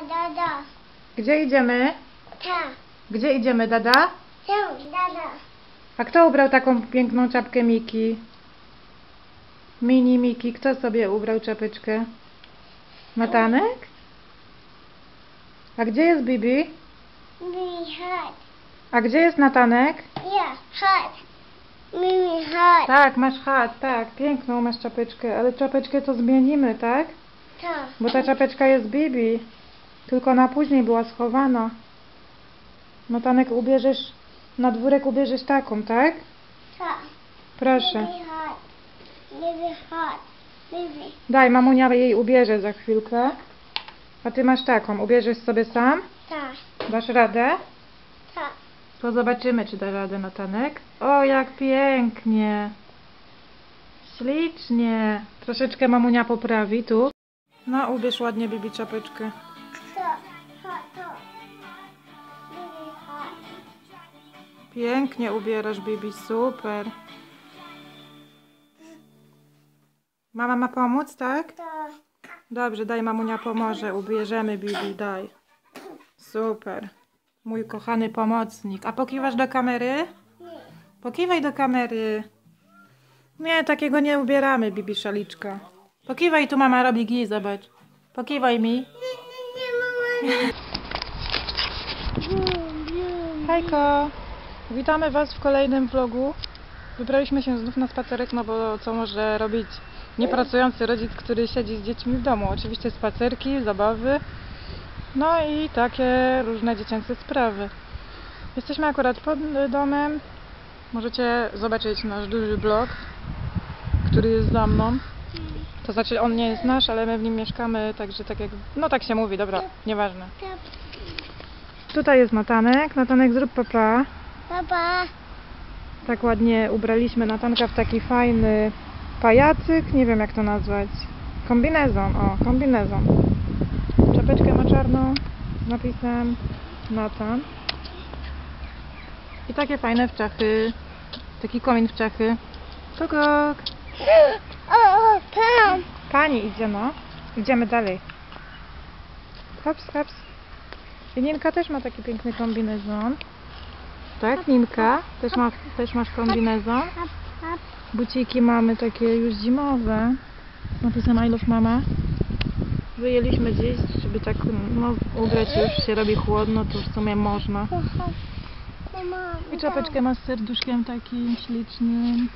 Dada. Gdzie idziemy? Ta. Gdzie idziemy, Dada? Tam. Dada. A kto ubrał taką piękną czapkę Miki? Mini Miki. Kto sobie ubrał czapeczkę? Natanek? A gdzie jest Bibi? Mimi hot. A gdzie jest Natanek? Ja. Hot. Mimi hot. Tak, masz chat, tak. Piękną masz czapeczkę, ale czapeczkę to zmienimy, tak? Ta. Bo ta czapeczka jest Bibi. Tylko na później była schowana. Natanek ubierzesz, na dwórek ubierzesz taką, tak? Ta. Proszę. Daj, mamunia jej ubierze za chwilkę. A ty masz taką, ubierzesz sobie sam? Ta. Dasz radę? Ta. To zobaczymy, czy da radę Natanek. O, jak pięknie. Ślicznie. Troszeczkę mamunia poprawi tu. No, ubierz ładnie Bibi czapeczkę. Pięknie ubierasz Bibi, super. Mama ma pomóc, tak? Ta. Dobrze, daj mamunia pomoże. Ubierzemy Bibi, daj. Super. Mój kochany pomocnik. A pokiwasz do kamery? Nie. Pokiwaj do kamery. Nie, takiego nie ubieramy, Bibi szaliczka. Pokiwaj, tu mama robi gij, zobacz. Pokiwaj mi. Nie, Witamy Was w kolejnym vlogu. Wybraliśmy się znów na spacerek, no bo co może robić niepracujący rodzic, który siedzi z dziećmi w domu? Oczywiście spacerki, zabawy, no i takie różne dziecięce sprawy. Jesteśmy akurat pod domem. Możecie zobaczyć nasz duży blok, który jest za mną. To znaczy on nie jest nasz, ale my w nim mieszkamy, także tak jak... No tak się mówi, dobra, nieważne. Ta. Tutaj jest Natanek. Natanek, zrób papa. Papa. Tak ładnie ubraliśmy Natanka w taki fajny pajacyk, nie wiem jak to nazwać. Kombinezon, o, kombinezon. Czapeczkę ma czarną z napisem Natan. I takie fajne wczachy. Taki komin wczachy. Kukuk. O, tam. Pani idzie, no. Idziemy dalej. Hops, hops. I Ninka też ma taki piękny kombinezon. Tak, Ninka? Też, ma, też masz kombinezon? Buciki mamy takie już zimowe. Z napisem I love mama. Wyjęliśmy gdzieś, żeby tak no, ubrać już się robi chłodno, to w sumie można. I czapeczkę ma z serduszkiem takim ślicznym.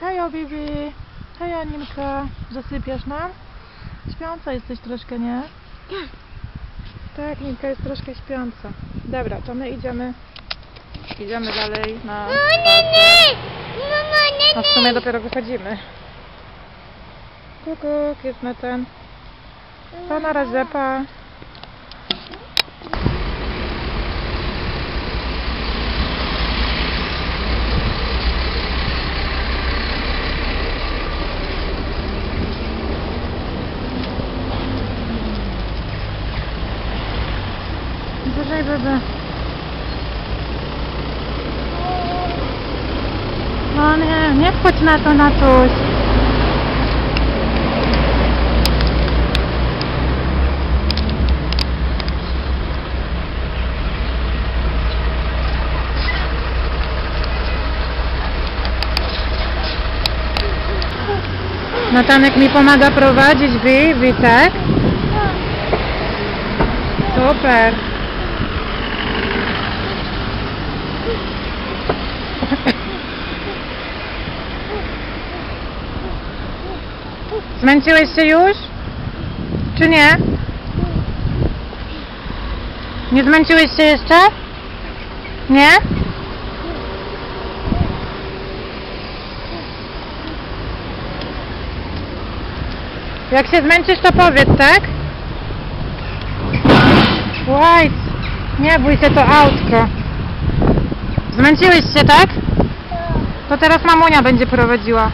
Hejo Bibi! Hejo Ninka! Zasypiasz nam? Śpiąca jesteś troszkę, nie? Tak, Ninka jest troszkę śpiąca. Dobra, to my idziemy idziemy dalej na No nie, nie. Mama, nie, A w sumie dopiero wychodzimy. Kukuk, jest na ten. To na razie, pa. Uważaj, bebe. No nie, nie wchodź na to, na coś. Natanek mi pomaga prowadzić, wy, wy, tak? Super. Zmęczyłeś się już? Czy nie? Nie zmęczyłeś się jeszcze? Nie? Jak się zmęczysz, to powiedz, tak? Łajc, nie bój się, to autko. Zmęczyłeś się, tak? To teraz mamunia będzie prowadziła.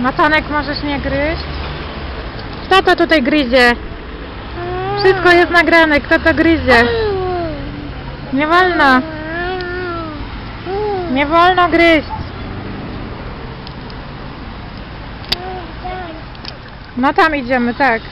Natanek, możesz nie gryźć? Kto to tutaj gryzie? Wszystko jest nagrane, kto to gryzie? Nie wolno, nie wolno gryźć. No tam idziemy, tak.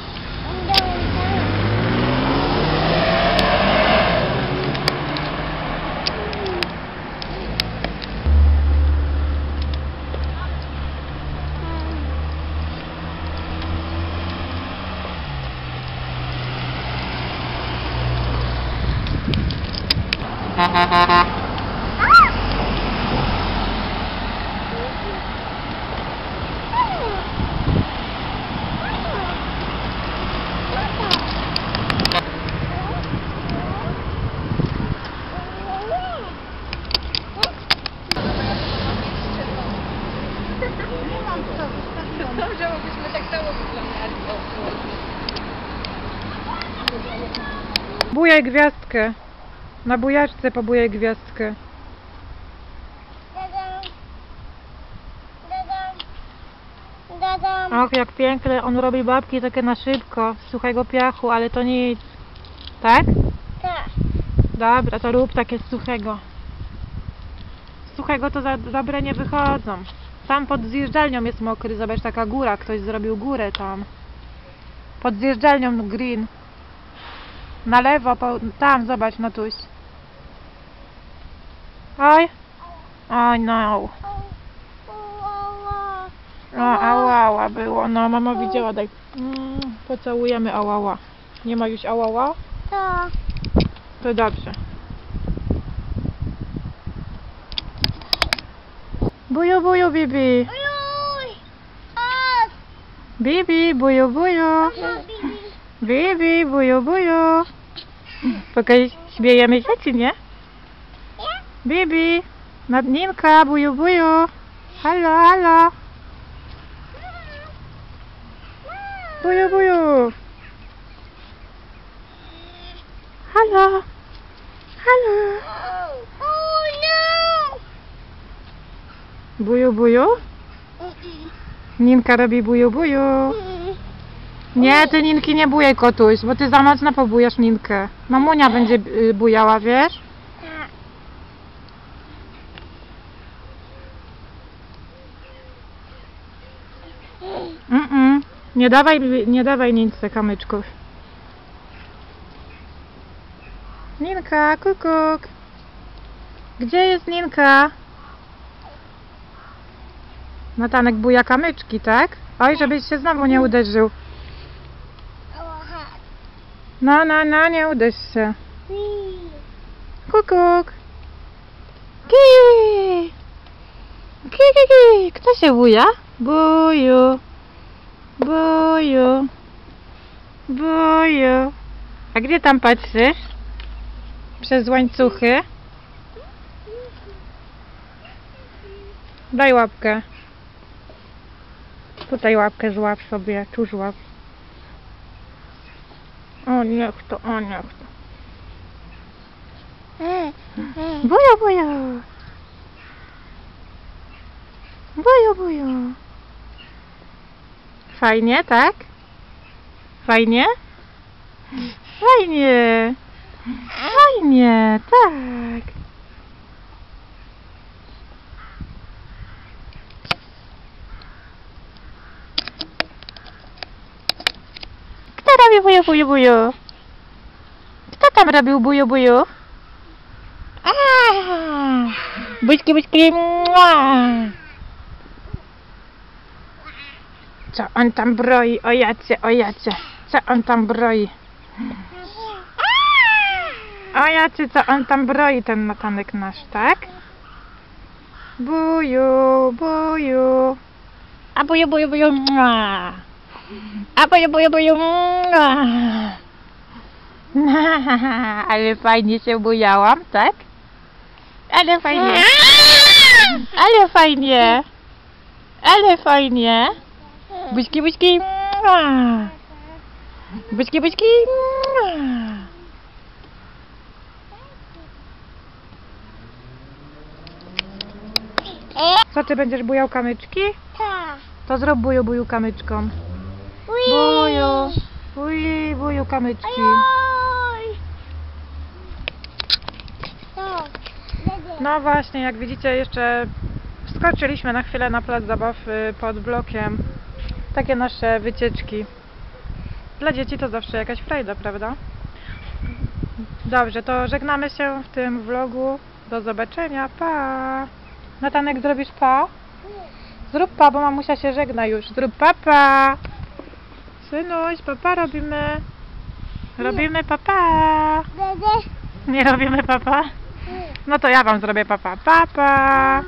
Tak samo wyglądali. Bujaj gwiazdkę. Na bujaczce pobujaj gwiazdkę. Och, jak pięknie on robi babki takie na szybko, z suchego piachu, ale to nic. Tak? Tak. Dobra, to rób takie z suchego. Z suchego to za dobre nie wychodzą. Tam pod zjeżdżalnią jest mokry, zobacz taka góra, ktoś zrobił górę tam. Pod zjeżdżalnią green. Na lewo, po, tam zobacz, no tuś. Oj. Oj no. O, ałała było, no mama widziała, daj. Mm, pocałujemy ałała. Nie ma już ałała? Tak. To dobrze. Buju, buju, Bibi. Bibi, buju, buju. Bibi, buju, buju. Pokaż, śmiejemy się, czy nie? Bibi, Nadninka, buju, buju. Halo, halo. Buju, buju. Halo. Halo. Oh no! Buju, buju. Ninka robi buju, buju. Nie, ty Ninki nie bujaj kotuś, bo ty za mocno pobujasz Ninkę. Mamunia będzie y, bujała, wiesz? Mm -mm. Nie dawaj, nie dawaj Nince kamyczków. Ninka, kukuk. Gdzie jest Ninka? Natanek buja kamyczki, tak? Oj, żebyś się znowu nie uderzył. No, no, no, nie uderz się. Kukuk. Ki. Ki, ki, ki. Kto się buja? Buju. Buju. Buju. A gdzie tam patrzysz? Przez łańcuchy? Daj łapkę. Tutaj łapkę złap sobie, tu złap. O niech to, o niech to. Bujo, bujo. Bujo, bujo. Fajnie, tak? Fajnie? Fajnie. Fajnie, tak. Kto robi bujo, bujo, bujo? Kto tam robił bujo? A, Buźki, buźki. Co on tam broi? O jacie, o jacie. Co on tam broi? O jacie, co on tam broi, ten natanek nasz, tak? Buju, buju. A buju, buju, buju. Mua. A buju, buju, buju. mua. Ale fajnie się bujałam, tak? Ale fajnie. Ale fajnie. Ale fajnie. Buźki, buźki. Buźki, buźki. Co ty będziesz bujał kamyczki? Tak. To zrób buju, buju kamyczką. Buju, buju, buju kamyczki. No właśnie, jak widzicie, jeszcze wskoczyliśmy na chwilę na plac zabaw y, pod blokiem. Takie nasze wycieczki. Dla dzieci to zawsze jakaś frajda, prawda? Dobrze, to żegnamy się w tym vlogu. Do zobaczenia, pa! Natanek, zrobisz pa? Zrób pa, bo mamusia się żegna już. Zrób papa! Synuś, papa robimy. Robimy papa. Nie robimy papa? No to ja wam zrobię papa. Papa!